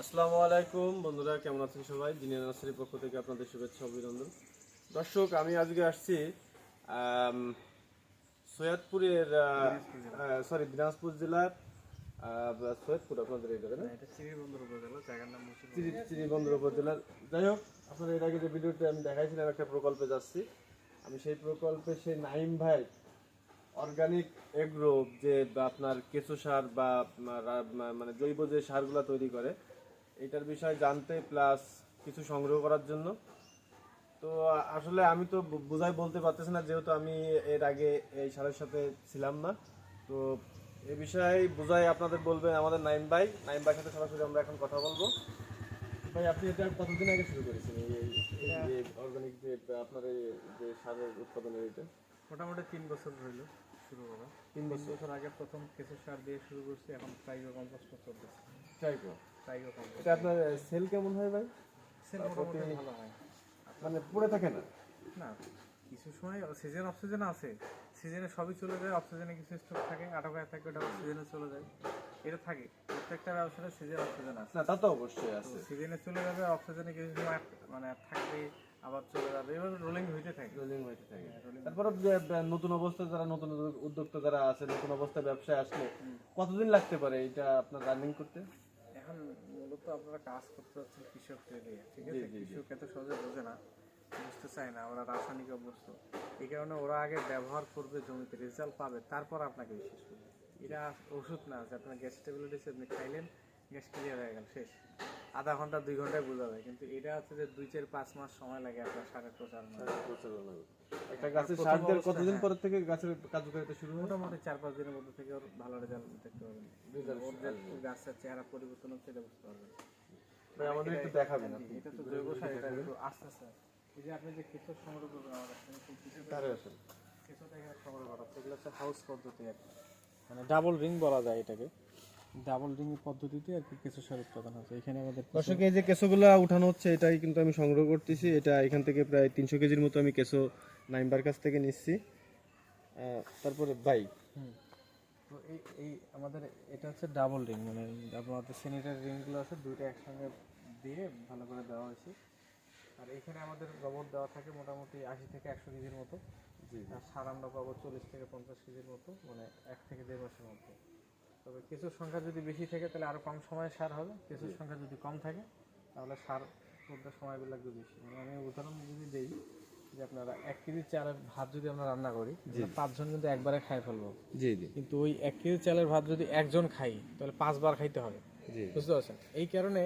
আসসালামু আলাইকুম। বন্ধুরা কেমন আছেন সবাই? দিনের নার্সারির পক্ষ থেকে আপনাদের শুভেচ্ছা অভিনন্দন। দর্শক আমি আজকে আসছি সৈয়দপুরের সরি দিনাজপুর জেলার সৈয়দপুর আপনাদের এই জায়গা চিরিবন্দর উপজেলার যাই হোক আপনাদের এর আগে যে ভিডিওতে আমি দেখাইছিলাম একটা প্রকল্পে যাচ্ছি আমি সেই প্রকল্পে সেই নাইম ভাই অর্গানিক এগ্রো যে বা আপনার কেঁচো সার বা মানে জৈব যে সারগুলো তৈরি করে এটার বিষয়ে জানতে প্লাস কিছু সংগ্রহ করার জন্য। তো আসলে আমি তো বুঝাই বলতে পারতেছি না যেহেতু আমি এর আগে এই সারের সাথে ছিলাম না। তো এ বিষয়ে বুঝাই আপনাদের বলবেন আমাদের নাইম ভাই। নাইম ভাইয়ের সাথে সরাসরি আমরা এখন কথা বলব। ভাই আপনি এটা কতদিন আগে শুরু করেছেন? এই অর্গানিক যে আপনার এই যে সারের উৎপাদনের এটা? মোটামুটি তিন বছর হইল শুরু করা। তিন বছর। আগে প্রথম কেঁচো সার দিয়ে শুরু করছি এখন টাইগো কম্পোস্ট চলতেছে। ট্রাইকো টাইগো কম্পোস্ট এটা আপনার সেল কেমন হয় ভাই? সেল মোটামুটি ভালো হয়। মানে পড়ে থাকে না? না কিছু সময় সিজন অফ সিজন আছে। সিজনে সবই চলে যায় অফ সিজনে কিছু স্টক থাকে আটক হয়ে থাকে ওটা সিজনে চলে যায়। এটা থাকে প্রত্যেকটা ব্যবসায় সিজন অফ সিজন আছে। না তা তো অবশ্যই আছে। সিজনে চলে যাবে অফ সিজনে কিছু সময় মানে থাকবে আবার চলে যাবে এভাবে রোলিং হইতে থাকে। রোলিং হইতে থাকে। তারপরে নতুন অবস্থায় যারা নতুন উদ্যোক্তা যারা আছে নতুন অবস্থায় ব্যবসায় আসলে কতদিন লাগতে পারে এটা আপনার রানিং করতে? এখন মূলত আপনারা কাজ করতে হচ্ছে কৃষকদের নিয়ে ঠিক আছে? কৃষক এত সহজে বোঝে না বুঝতে চায় না ওরা রাসায়নিক অভ্যস্ত। এই কারণে ওরা আগে ব্যবহার করবে জমিতে রেজাল্ট পাবে তারপর আপনাকে বিশ্বাস করবে। এটা ওষুধ না যে আপনার গ্যাস স্টেবিলিটি আপনি খাইলেন গ্যাস ক্লিয়ার হয়ে গেল শেষ। আধা ঘণ্টা দুই ঘন্টায় বোঝা যায়। কিন্তু এটা হচ্ছে যে দুই চার পাঁচ মাস সময় লাগে আপনার সাড়ে প্রচার একটা গাছের সার দেওয়ার কতদিন পর থেকে গাছের কার্যকারিতা শুরু হয়? মোটামুটি চার পাঁচ দিনের মধ্যে থেকে ওর ভালো রেজাল্ট দেখতে পাবেন। গাছের চেহারা পরিবর্তন হচ্ছে এটা বুঝতে পারবেন। ভাই আমাদের একটু দেখাবেন আপনি। এটা তো জৈব সার এটা একটু আস্তে আস্তে এই যে আপনি যে কিছু সংগ্রহ করবেন আমার কাছে থেকে সংগ্রহ করা হচ্ছে এগুলো হচ্ছে হাউস পদ্ধতি আর কি। মানে ডাবল রিং বলা যায় এটাকে। ডাবল রিং পদ্ধতিতে আর কি কিছু সার উৎপাদন হচ্ছে। এখানে আমাদের দর্শক এই যে কেঁচোগুলো উঠানো হচ্ছে এটাই কিন্তু আমি সংগ্রহ করতেছি। এটা এখান থেকে প্রায় তিনশো কেজির মতো আমি কেঁচো নাইমবার কাছ থেকে নিচ্ছি। তারপরে হুম। তো এই এই আমাদের এটা হচ্ছে ডাবল রিং মানে আমাদের স্যানিটারি রিংগুলো আছে দুইটা একসঙ্গে দিয়ে ভালো করে দেওয়া হয়েছে। আর এখানে আমাদের গোবর দেওয়া থাকে মোটামুটি আশি থেকে একশো কেজির মতো। আর সার আমরা পাবো চল্লিশ থেকে পঞ্চাশ কেজির মতো মানে এক থেকে দেড় মাসের মধ্যে। তবে কিছুর সংখ্যা যদি বেশি থাকে তাহলে আরও কম সময়ে সার হবে। কিছুর সংখ্যা যদি কম থাকে তাহলে সার করতে সময় লাগবে বেশি। মানে আমি উদাহরণ যদি দিই যে আপনারা এক কেজি চালের ভাত যদি আমরা রান্না করি পাঁচজন কিন্তু একবারে খাই ফেলব। জি জি। কিন্তু ওই এক কেজি চালের ভাত যদি একজন খাই তাহলে পাঁচবার খাইতে হবে। বুঝতে পারছেন? এই কারণে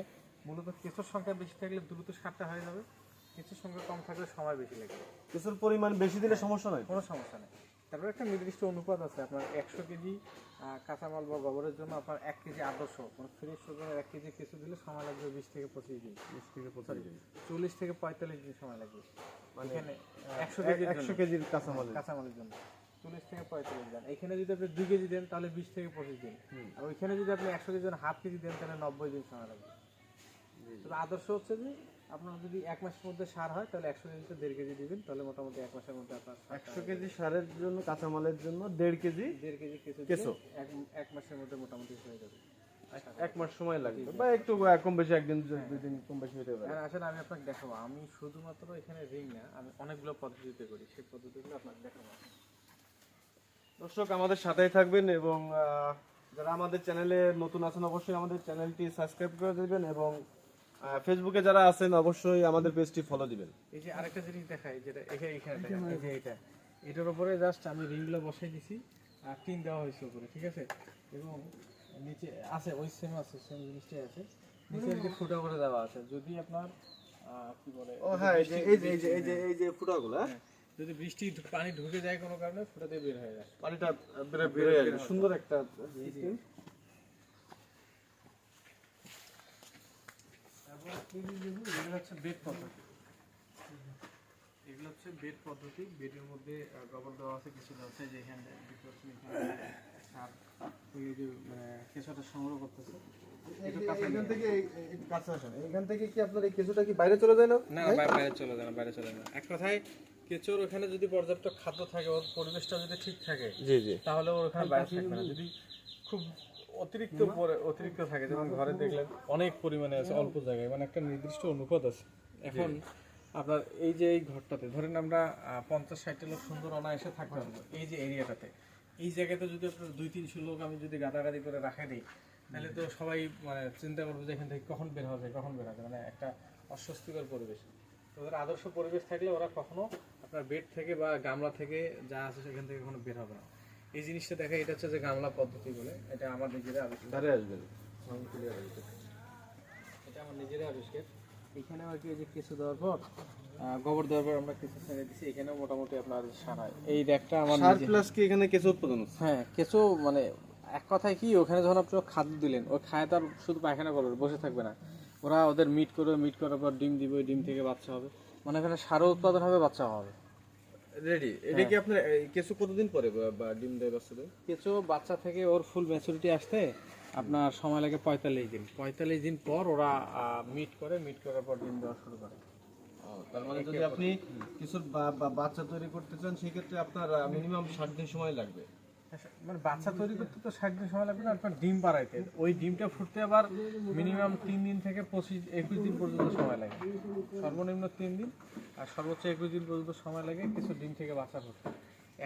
মূলত কেঁচোর সংখ্যা বেশি থাকলে দ্রুত সারটা হয়ে যাবে। কেঁচোর সংখ্যা কম থাকলে সময় বেশি লাগবে। কেঁচোর পরিমাণ বেশি দিলে সমস্যা নয় কোনো সমস্যা নেই। তারপরে একটা নির্দিষ্ট অনুপাত আছে আপনার একশো কেজি কাঁচামাল বা গোবরের জন্য আপনার এক কেজি আদর্শ মানে ফ্রেশ ওজনের এক কেজি কিছু দিলে সময় লাগবে বিশ থেকে পঁচিশ দিন। বিশ থেকে সরি চল্লিশ থেকে পঁয়তাল্লিশ দিন সময় লাগবে। মানে এখানে একশো কেজি একশো কেজির কাঁচামাল কাঁচামালের জন্য। চল্লিশ থেকে পঁয়তাল্লিশ দেন। এখানে যদি আপনি দুই কেজি দেন তাহলে বিশ থেকে পঁচিশ দিন। আর ওইখানে যদি আপনি একশো কেজি দেন হাফ কেজি দেন তাহলে নব্বই দিন সময় লাগবে। আদর্শ হচ্ছে যে আপনার যদি এক মাসের মধ্যে সার হয় তাহলে একশো কেজিতে দেড় কেজি দিবেন তাহলে মোটামুটি এক মাসের মধ্যে আপনার একশো কেজি সারের জন্য কাঁচামালের জন্য দেড় কেজি দেড় কেজি কেঁচো। এক এক মাসের মধ্যে মোটামুটি হয়ে যাবে। এক মাস সময় লাগবে। বা একটু কম বেশি একদিন দুই দিন কম বেশি হতে পারে। হ্যাঁ আসলে আমি আপনাকে দেখাবো। আমি শুধুমাত্র এখানে রিং না আমি অনেকগুলো পদ্ধতিতে করি। সেই পদ্ধতিগুলো আপনাকে দেখাবো। দর্শক আমাদের সাথেই থাকবেন এবং যারা আমাদের চ্যানেলে নতুন আছেন অবশ্যই আমাদের চ্যানেলটি সাবস্ক্রাইব করে দেবেন এবং ফেসবুকে যারা আছেন অবশ্যই আমাদের পেজটি ফলো দিবেন। এই যে আরেকটা জিনিস দেখাই যেটা এখানে এখানে দেখেন, এই যে এটা। এটার উপরে জাস্ট আমি রিংগুলো বসাই দিছি আর টিন দেওয়া হয়েছে উপরে ঠিক আছে? এবং নিচে আছে ওই সেম আছে সেম জিনিসটাই আছে। নিচে কি ফুটা করে দেওয়া আছে। যদি আপনার আহ, কি বলে ও হ্যাঁ এই যে এই যে এই যে এই যে এই যে ফুটাগুলো হ্যাঁ? হ্যাঁ, যদি বৃষ্টি পানি ঢুকে যায় কোনো কারণে ফুটাতে বের হয়ে যায়। পানিটা বের হয়ে আসবে সুন্দর একটা system। তারপর কেজি যেগুলো এগুলো হচ্ছে বেড পদ্ধতি। এগুলো হচ্ছে বেড পদ্ধতি। বেডের মধ্যে গোবর দেওয়া আছে কিছু দেওয়া আছে যে এখানে দেখতে পাচ্ছেন এখানে সার ওই যে মানে কেঁচোটা সংগ্রহ করতেছে। একটু কাছে এখান থেকে এই- এই- একটু কাছে আসেন এখান থেকে কি আপনার এই কিছুটা কি বাইরে চলে যায় না? না বাইরে চলে যায় না বাইরে চলে যায় না। এক কথায় কেঁচোর ওখানে যদি পর্যাপ্ত খাদ্য থাকে ওর পরিবেশটা যদি ঠিক থাকে জি জি। তাহলে ওর ওখানে বাইরে থাকবে না। যদি খুব অতিরিক্ত পরে অতিরিক্ত থাকে যেমন ঘরে দেখলেন অনেক পরিমাণে আছে অল্প জায়গায় মানে একটা নির্দিষ্ট অনুপাত আছে। এখন আপনার এই যে এই ঘরটাতে ধরেন আমরা পঞ্চাশ ষাটটা লোক সুন্দর অনায়াসে থাকতে পারব এই যে এরিয়াটাতে। এই জায়গাতে যদি আপনার দুই তিনশো লোক আমি যদি গাদাগাদি করে রাখা দিই তাহলে তো সবাই মানে চিন্তা করবে যে এখান থেকে কখন বের হবে কখন বের হবে মানে একটা অস্বস্তিকর পরিবেশ। তো ওদের আদর্শ পরিবেশ থাকলে ওরা কখনো আপনার বেড থেকে বা গামলা থেকে যা আছে সেখান থেকে কখনো বের হবে না। এই জিনিসটা দেখা এটা হচ্ছে যে গামলা পদ্ধতি বলে এটা আমার নিজেরা আবিষ্কার। আসবে। এটা আমার নিজেরা আবিষ্কার। এখানে আর কি যে কিছু দেওয়ার পর গোবর দেওয়ার পর আমরা কিছু ছেড়ে দিচ্ছি এখানেও মোটামুটি আপনার সারায় এই র্যাকটা আমার সার প্লাস কি এখানে কেঁচো উৎপাদন হচ্ছে? হ্যাঁ কিছু মানে এক কথায় কি ওখানে যখন আপনি খাদ্য দিলেন ওই খায় তার শুধু পায়খানা করবে বসে থাকবে না। ওরা ওদের মিট করবে মিট করার পর ডিম দিবে ওই ডিম থেকে বাচ্চা হবে। মানে এখানে সারও উৎপাদন হবে বাচ্চা হবে। রেডি এটা কি আপনার কেঁচো কতদিন পরে বা- ডিম দেয় বাচ্চা দেয় কেঁচো বাচ্চা থেকে ওর ফুল ম্যাচুরিটি আসতে আপনার সময় লাগে পঁয়তাল্লিশ দিন। পঁয়তাল্লিশ দিন পর ওরা মিট করে মিট করার পর ডিম দেওয়া শুরু করে। তার মানে যদি আপনি কিছু বাচ্চা তৈরি করতে চান সেক্ষেত্রে আপনার মিনিমাম ষাট দিন সময় লাগবে। মানে বাচ্চা তৈরি করতে তো ষাট দিন সময় লাগবে না আপনার ডিম বাড়াইতে। ওই ডিমটা ফুটতে আবার মিনিমাম তিন দিন থেকে পঁচিশ একুশ দিন পর্যন্ত সময় লাগে। সর্বনিম্ন তিন দিন আর সর্বোচ্চ একুশ দিন পর্যন্ত সময় লাগে কিছু ডিম থেকে বাচ্চা ফুটতে।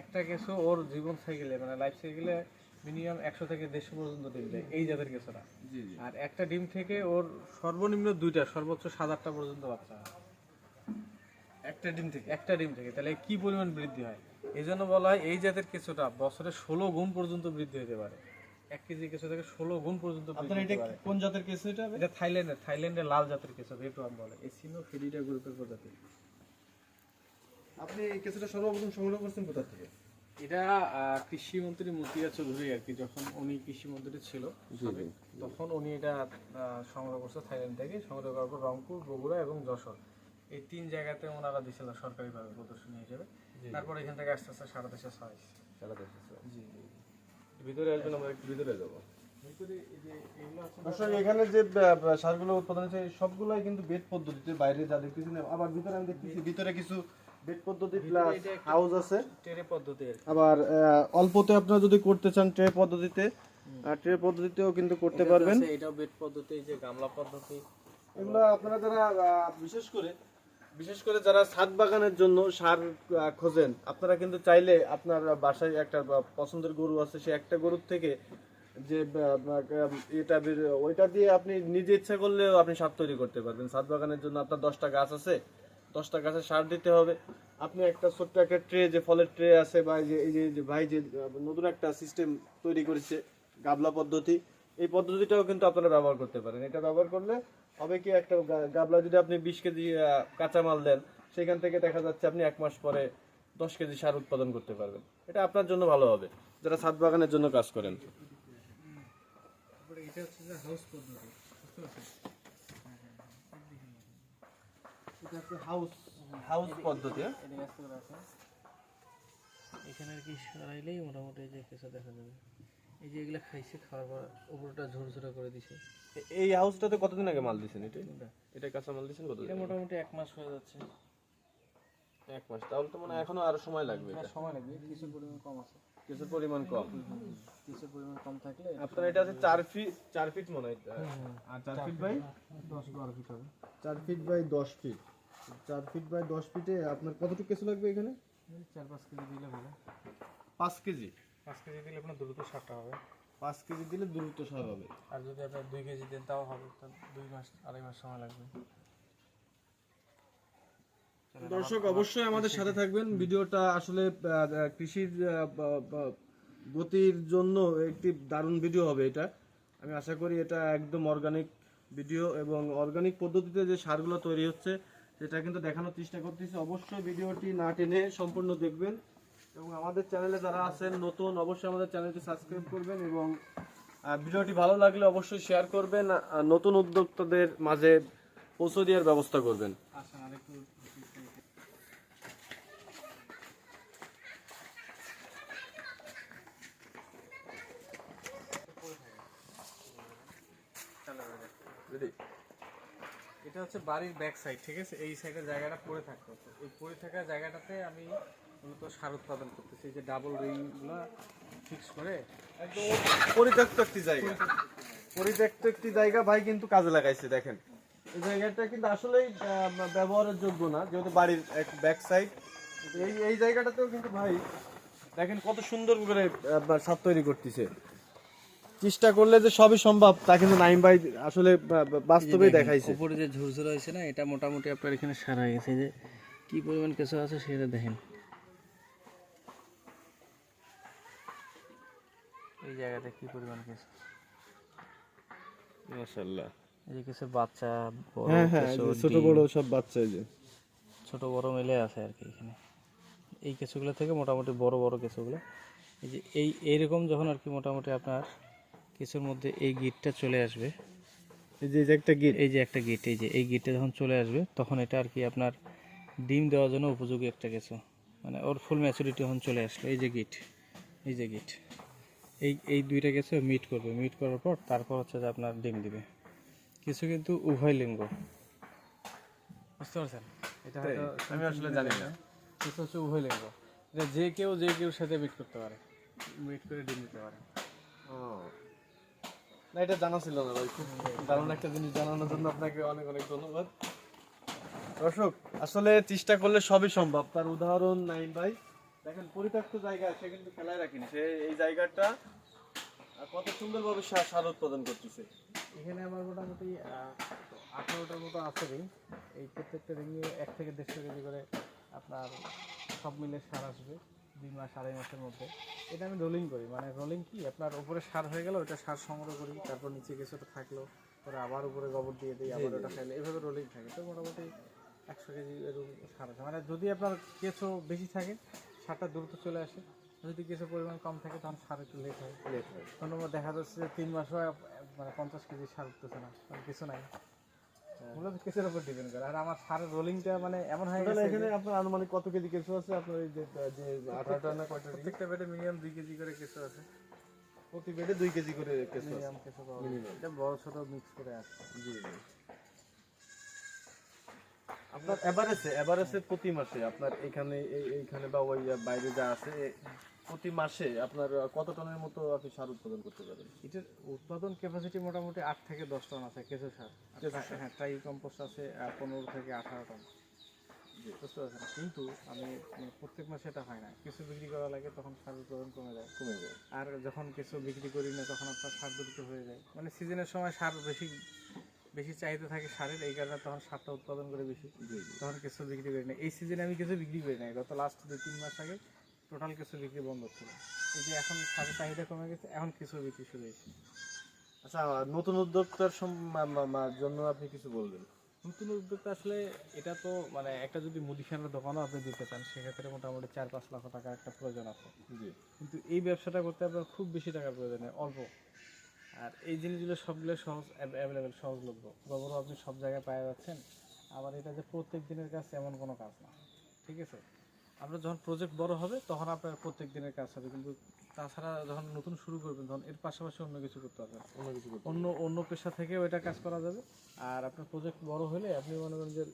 একটা কেঁচো ওর জীবন সাইকেলে মানে লাইফ সাইকেলে মিনিমাম একশো থেকে দেড়শো পর্যন্ত ডিম দেয় এই জাতের জি আর একটা ডিম থেকে ওর সর্বনিম্ন দুইটা সর্বোচ্চ সাত আটটা পর্যন্ত বাচ্চা। হয় একটা ডিম থেকে? একটা ডিম থেকে তাহলে কি পরিমাণ বৃদ্ধি হয়? এই জন্য বলা হয় এই জাতের কিছুটা বছরে ষোলো গুণ পর্যন্ত বৃদ্ধি হতে পারে। এক কেজি কিছু থেকে ষোলো গুণ পর্যন্ত আপনার এটা কোন জাতের কেঁচো এটা? এটা থাইল্যান্ডের থাইল্যান্ডের লাল জাতের কিছু রেটওয়ান বলে। এই সিনো ফেডিটা গ্রুপের প্রজাতি। আপনি এই কেঁচোটা সর্বপ্রথম সংগ্রহ করছেন কোথা থেকে? এটা কৃষিমন্ত্রী মতিয়া চৌধুরী আর কি যখন উনি কৃষিমন্ত্রী ছিল তখন উনি এটা আহ, সংগ্রহ করছে থাইল্যান্ড থেকে। সংগ্রহ করার পর রংপুর বগুড়া এবং যশোর। এই তিন জায়গাতে ওনারা দিয়েছিল সরকারিভাবে প্রদর্শনী হিসেবে। তারপর এখান থেকে আস্তে আস্তে সারা দেশে ছয় সারা দেশে। জি ভিতরে আসবেন আমরা একটু ভিতরে যাব। এখানে যে সারগুলো উৎপাদন হচ্ছে সবগুলাই কিন্তু বেড পদ্ধতিতে বাইরে যা দেখতেছি না আবার ভিতরে আমি দেখতেছি ভিতরে কিছু বেড পদ্ধতি প্লাস হাউস আছে। টেরে পদ্ধতি আবার অল্পতে আপনারা যদি করতে চান ট্রে পদ্ধতিতে ট্রে পদ্ধতিতেও কিন্তু করতে পারবেন। এটাও বেড পদ্ধতি যে গামলা পদ্ধতি। এগুলো আপনারা যারা বিশেষ করে বিশেষ করে যারা ছাদ বাগানের জন্য সার খোঁজেন, আপনারা কিন্তু চাইলে আপনার বাসায় একটা পছন্দের গরু আছে, সে একটা গরুর থেকে যে এটা ওইটা দিয়ে আপনি নিজে ইচ্ছা করলেও আপনি সার তৈরি করতে পারবেন। ছাদ বাগানের জন্য আপনার দশটা গাছ আছে, দশটা গাছে সার দিতে হবে। আপনি একটা ছোট্ট একটা ট্রে, যে ফলের ট্রে আছে, বা যে, এই যে ভাই যে নতুন একটা সিস্টেম তৈরি করেছে, গাবলা পদ্ধতি, এই পদ্ধতিটাও কিন্তু আপনারা ব্যবহার করতে পারেন। এটা ব্যবহার করলে হবে কি একটা গাবলা যদি আপনি বিশ কেজি কাঁচামাল দেন সেখান থেকে দেখা যাচ্ছে আপনি এক মাস পরে দশ কেজি সার উৎপাদন করতে পারবেন। এটা আপনার জন্য ভালো হবে যারা ছাদ বাগানের জন্য কাজ করেন। এটা হচ্ছে হাউস হাউস পদ্ধতি। হ্যাঁ? এখানে আর কি সরাইলেই মোটামুটি যে কিছু দেখা যাবে। এই যে এগুলো খাইছে খাওয়ার পর উপরটা ঝুরঝুরা করে দিছে। এই হাউসটাতে কতদিন আগে মাল দিয়েছেন এটা? এটা? কাঁচামাল দিয়েছেন কতদিন এটা মোটামুটি এক মাস হয়ে যাচ্ছে। এক মাস। তাহলে তো মানে এখনও আরও সময় লাগবে এটা। সময় লাগবে। কিছু পরিমাণ কম আছে। কিছু পরিমাণ কম? কিছু পরিমাণ কম থাকলে আপনার এটা আছে চার ফিট চার ফিট মনে হয় আর চার ফিট বাই? দশ বারো ফিট হবে। চার ফিট বাই দশ ফিট। চার ফিট বাই দশ ফিটে আপনার কতটুকু কেঁচো লাগবে এখানে? এই চার পাঁচ কেজি দিলে ভালো পাঁচ কেজি? পাঁচ কেজি দিলে আপনার দ্রুত সারটা হবে। পাঁচ কেজি দিলে দ্রুত সার হবে। আর যদি আপনার দুই কেজি দেন তাও হবে। তো দুই মাস আড়াই মাস সময় লাগবে। দর্শক অবশ্যই আমাদের সাথে থাকবেন। ভিডিওটা আসলে কৃষির গতির জন্য একটি দারুণ ভিডিও হবে এটা। আমি আশা করি এটা একদম অর্গানিক ভিডিও এবং অর্গানিক পদ্ধতিতে যে সারগুলো তৈরি হচ্ছে সেটা কিন্তু দেখানোর চেষ্টা করতেছি। অবশ্যই ভিডিওটি না টেনে সম্পূর্ণ দেখবেন। এবং আমাদের চ্যানেলে যারা আছেন নতুন অবশ্যই আমাদের চ্যানেলটি সাবস্ক্রাইব করবেন এবং ভিডিওটি ভালো লাগলে অবশ্যই শেয়ার করবেন নতুন উদ্যোক্তাদের মাঝে পৌঁছে দেওয়ার ব্যবস্থা করবেন। রেডি? এটা হচ্ছে বাড়ির ব্যাক সাইড ঠিক আছে? এই সাইডের জায়গাটা পড়ে থাকতো এই পড়ে থাকা জায়গাটাতে আমি মূলত সার উৎপাদন করতেছি এই যে ডাবল রিংগুলো ফিক্স করে। একদম পরিত্যক্ত একটি জায়গা। পরিত্যক্ত একটি জায়গা ভাই কিন্তু কাজে লাগাইছে দেখেন। এই জায়গাটা কিন্তু আসলেই ব্যবহারের যোগ্য না যেহেতু বাড়ির এক ব্যাক সাইড এই এই জায়গাটাতেও কিন্তু ভাই দেখেন কত সুন্দর করে আপনার ছাদ তৈরি করতেছে। চেষ্টা করলে যে সবই সম্ভব তা কিন্তু নাইম ভাই আসলে বাস্তবেই দেখাইছে। উপরে যে ঝুরঝুর হয়েছে না এটা মোটামুটি আপনার এখানে সারা গেছে। যে কি পরিমাণ কেঁচো আছে সেটা দেখেন। এই জায়গাতে কি পরিমাণ কেঁচো মাশাআল্লাহ। এই যে কিছু বাচ্চা বড় হ্যাঁ হ্যাঁ ছোট বড় সব বাচ্চা এই যে। ছোট বড় মিলে আছে আর কি এখানে। এই কেঁচোগুলো থেকে মোটামুটি বড় বড় কেঁচোগুলো এই যে এই এইরকম যখন আর কি মোটামুটি আপনার কিছুর মধ্যে এই গিটটা চলে আসবে। এই যে এই যে একটা গিট। এই যে একটা গিট এই যে এই গিটটা যখন চলে আসবে তখন এটা আর কি আপনার ডিম দেওয়ার জন্য উপযোগী একটা কিছু মানে ওর ফুল ম্যাচুরিটি যখন চলে আসলো এই যে গিট এই যে গিট। এই এই দুইটা গেছে মিট করবে। মিট করার পর তারপর হচ্ছে যে আপনার ডিম দিবে। কিছু কিন্তু উভয় লিঙ্গ। বুঝতে পারছেন? এটা হয়তো আমি আসলে জানি না। কিছু হচ্ছে উভয় লিঙ্গ। এটা যে কেউ যে কেউ সাথে মিট করতে পারে। মিট করে ডিম দিতে পারে। ও। না এটা জানা ছিল না ভাই খুব দারুণ একটা জিনিস জানানোর জন্য আপনাকে অনেক অনেক ধন্যবাদ। দর্শক আসলে চেষ্টা করলে সবই সম্ভব। তার উদাহরণ নাইম ভাই। দেখেন পরিত্যক্ত জায়গা সে কিন্তু খেলায় রাখিনি। সে এই জায়গাটা কত সুন্দরভাবে সার সার উৎপাদন করতেছে। এখানে আমার মোটামুটি আঠারোটার মতো আছে রিং এই প্রত্যেকটা রিংয়ে এক থেকে দেড়শো কেজি করে আপনার সব মিলে সার আসবে দুই মাস আড়াই মাসের মধ্যে। এটা আমি রোলিং করি। মানে রোলিং কি? আপনার উপরে সার হয়ে গেল ওটা সার সংগ্রহ করি তারপর নিচে কিছুটা থাকল পরে আবার উপরে গোবর দিয়ে দিই আবার ওটা খাইলে। এভাবে রোলিং থাকে। তো মোটামুটি একশো কেজি এরকম সার আছে। মানে যদি আপনার কিছু বেশি থাকে সারটা দ্রুত চলে আসে। যদি কিছু পরিমাণ কম থাকে তখন সার একটু লেট হয়। লেট হয়। কোনো দেখা যাচ্ছে যে তিন মাস হয় মানে পঞ্চাশ কেজি সার উঠতেছে না কিছু নাই। মূলত কিছুর উপর ডিপেন্ড করে। আর আমার সারের রোলিংটা মানে এমন হয়ে তাহলে গেছে এখানে আপনার আনুমানিক কত কেজি কিছু আছে? আপনার এই যে যে আঠারোটা না কয়টা প্রত্যেকটা বেডে মিনিমাম দুই কেজি করে কিছু আছে। প্রতি বেডে দুই কেজি করে আছে। মিনিমাম কিছু পাওয়া যায়। এটা বড় ছোট মিক্স করে আসছে জি জি। আপনার এভারেজে এভারেজে প্রতি মাসে আপনার এখানে এই- এইখানে বা ওই বাইরে যা আছে প্রতি মাসে আপনার কত টনের মতো আপনি সার উৎপাদন করতে পারেন? এটার উৎপাদন ক্যাপাসিটি মোটামুটি আট থেকে দশ টন আছে কেঁচো সার। হ্যাঁ ট্রাই কম্পোস্ট আছে পনেরো থেকে আঠারো টন। বুঝতে পারছেন? কিন্তু আমি মানে প্রত্যেক মাসে এটা হয় না। কিছু বিক্রি করা লাগে তখন সার উৎপাদন কমে যায়। কমে যায়। আর যখন কিছু বিক্রি করি না তখন আপনার সার দ্রুত হয়ে যায়। মানে সিজনের সময় সার বেশি বেশি চাহিদা থাকে সারের এই কারণে তখন সারটা উৎপাদন করে বেশি। তখন কিছু বিক্রি করি না। এই সিজনে আমি কিছু বিক্রি করি নাই। গত লাস্ট দুই তিন মাস আগে টোটাল কিছু বিক্রি বন্ধ ছিল। এই যে এখন সারের চাহিদা কমে গেছে এখন কিছু বিক্রি শুরু হয়েছে। আচ্ছা নতুন উদ্যোক্তার জন্য আপনি কিছু বলবেন? নতুন উদ্যোক্তা আসলে এটা তো মানে একটা যদি মুদিখানার দোকানও আপনি দিতে চান সেক্ষেত্রে মোটামুটি চার পাঁচ লক্ষ টাকার একটা প্রয়োজন আছে। কিন্তু এই ব্যবসাটা করতে আপনার খুব বেশি টাকার প্রয়োজন হয় অল্প। আর এই জিনিসগুলো সবগুলো সহজ অ্যাভেলেবেল সহজলভ্য। গোবরও আপনি সব জায়গায় পাওয়া যাচ্ছেন আবার এটা যে প্রত্যেক দিনের কাজ এমন কোনো কাজ না। ঠিক আছে? আপনার যখন প্রজেক্ট বড় হবে তখন আপনার প্রত্যেক দিনের কাজ হবে। কিন্তু তাছাড়া যখন নতুন শুরু করবেন তখন এর পাশাপাশি অন্য কিছু করতে পারবেন অন্য কিছু করতে অন্য অন্য পেশা থেকেও এটা কাজ করা যাবে। আর আপনার প্রজেক্ট বড় হলে আপনি মনে করেন যে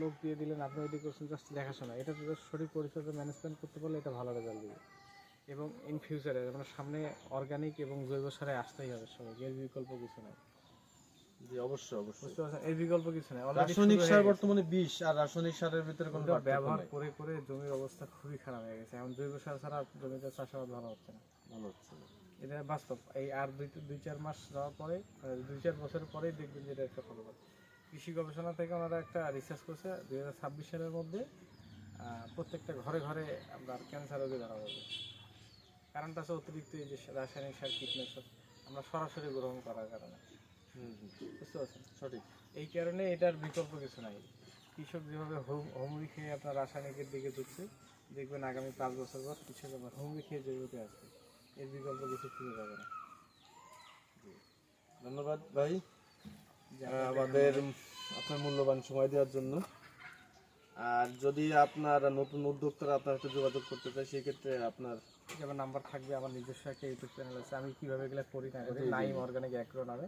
লোক দিয়ে দিলেন আপনি ওইটি করছেন জাস্ট দেখাশোনা। এটা সঠিক পরিচর্যা ম্যানেজমেন্ট করতে পারলে এটা ভালো রেজাল্ট দেবে। এবং ইন ফিউচারে আপনার সামনে অর্গানিক এবং জৈব সারে আসতেই হবে সবাই এর বিকল্প কিছু নেই। জি অবশ্যই অবশ্যই। বুঝতে পারছেন? এর বিকল্প কিছু নেই। রাসায়নিক সার বর্তমানে বিষ আর রাসায়নিক সারের ভিতরে কোনো ব্যবহার করে করে জমির অবস্থা খুবই খারাপ হয়ে গেছে। এখন জৈব সার ছাড়া জমিতে চাষাবাদ ভালো হচ্ছে না। ভালো হচ্ছে না। এটা বাস্তব। এই আর দুই দুই চার মাস যাওয়ার পরে দুই চার বছর পরেই দেখবেন যে এটা একটা ফলাফল কৃষি গবেষণা থেকে ওনারা একটা রিসার্চ করছে দুই হাজার ছাব্বিশ সালের মধ্যে প্রত্যেকটা ঘরে ঘরে আপনার ক্যান্সার রোগে ধরা যাবে কারণটা হচ্ছে অতিরিক্ত এই যে রাসায়নিক সার কীটনাশক আমরা সরাসরি গ্রহণ করার কারণে। বুঝতে পারছেন? সঠিক। এই কারণে এটার বিকল্প কিছু নাই। কৃষক যেভাবে হোম- হুমড়ি খেয়ে আপনার রাসায়নিকের দিকে ঝুঁকছে দেখবেন আগামী পাঁচ বছর পর কৃষক আবার হুমড়ি খেয়ে জৈবতে আসবে। এর বিকল্প কিছু খুঁজে যাবে না। ধন্যবাদ ভাই। আমাদের আপনার মূল্যবান সময় দেওয়ার জন্য। আর যদি আপনার নতুন উদ্যোক্তারা আপনার সাথে যোগাযোগ করতে চায় সেই ক্ষেত্রে আপনার যেমন নাম্বার থাকবে আমার নিজস্ব একটা ইউটিউব চ্যানেল আছে। আমি কীভাবে এগুলো করি না করি। নাইম অর্গানিক অ্যাক্রো নামে।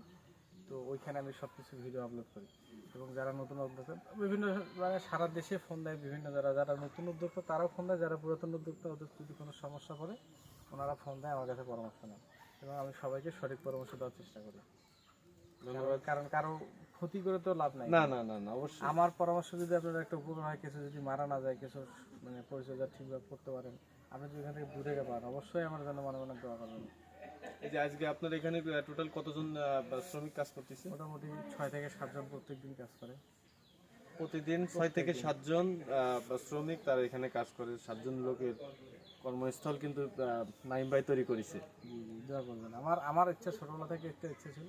তো ওইখানে আমি সব কিছু ভিডিও আপলোড করি। এবং যারা নতুন উদ্যোক্তা বিভিন্ন মানে সারা দেশে ফোন দেয় বিভিন্ন যারা। যারা নতুন উদ্যোক্তা তারাও ফোন দেয়। যারা পুরাতন উদ্যোক্তা ওদের যদি কোনো সমস্যা পড়ে ওনারা ফোন দেয় আমার কাছে পরামর্শ নেন এবং আমি সবাইকে সঠিক পরামর্শ দেওয়ার চেষ্টা করি। কারণ কারও ক্ষতি করে তো লাভ নাই। না না না না অবশ্যই। আমার পরামর্শ যদি আপনার একটা উপকার হয় কিছু যদি মারা না যায় কিছু মানে পরিচর্যা ঠিকভাবে করতে পারেন আপনি যদি এখান থেকে দূরে পারেন অবশ্যই আমার জন্য মনে মনে দোয়া করবেন। এই যে আজকে আপনার এখানে টোটাল কতজন শ্রমিক কাজ করতেছে? মোটামুটি ছয় থেকে সাতজন প্রত্যেকদিন কাজ করে। প্রতিদিন ছয় থেকে সাতজন শ্রমিক তারা এখানে কাজ করে। সাতজন লোকের কর্মস্থল কিন্তু নাইম ভাই তৈরি করেছে। দোয়া করবেন। আমার আমার ইচ্ছা ছোটবেলা থেকে একটা ইচ্ছা ছিল।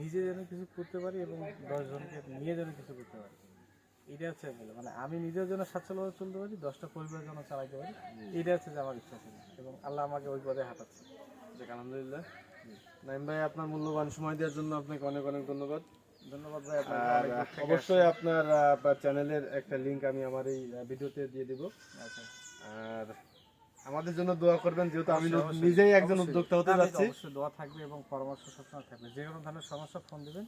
নিজে যেন কিছু করতে পারি এবং দশজনকে নিয়ে যেন কিছু করতে পারি। এটা হচ্ছে বলে মানে আমি নিজের জন্য স্বাচ্ছন্দ্যভাবে চলতে পারি দশটা পরিবার জন্য চালাইতে পারি এটা হচ্ছে যে আমার ইচ্ছা ছিল এবং আল্লাহ আমাকে ওই পদে হাঁটাচ্ছে। আলহামদুলিল্লাহ। নাইম ভাই আপনার মূল্যবান সময় দেওয়ার জন্য আপনাকে অনেক অনেক ধন্যবাদ। ধন্যবাদ ভাই আর অবশ্যই আপনার চ্যানেলের একটা লিংক আমি আমার এই ভিডিওতে দিয়ে দিব। আচ্ছা। আর আমাদের জন্য দোয়া করবেন যেহেতু আমি নিজেই একজন উদ্যোক্তা হতে যাচ্ছি। অবশ্যই দোয়া থাকবে এবং পরামর্শ সবসময় থাকবে। যে কোনো ধরনের সমস্যা ফোন দিবেন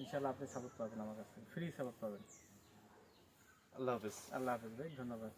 ইনশাল্লাহ আপনি সাপোর্ট পাবেন আমার কাছে ফ্রি সাপোর্ট পাবেন। আল্লাহ হাফেজ। আল্লাহ হাফিজ ভাই ধন্যবাদ।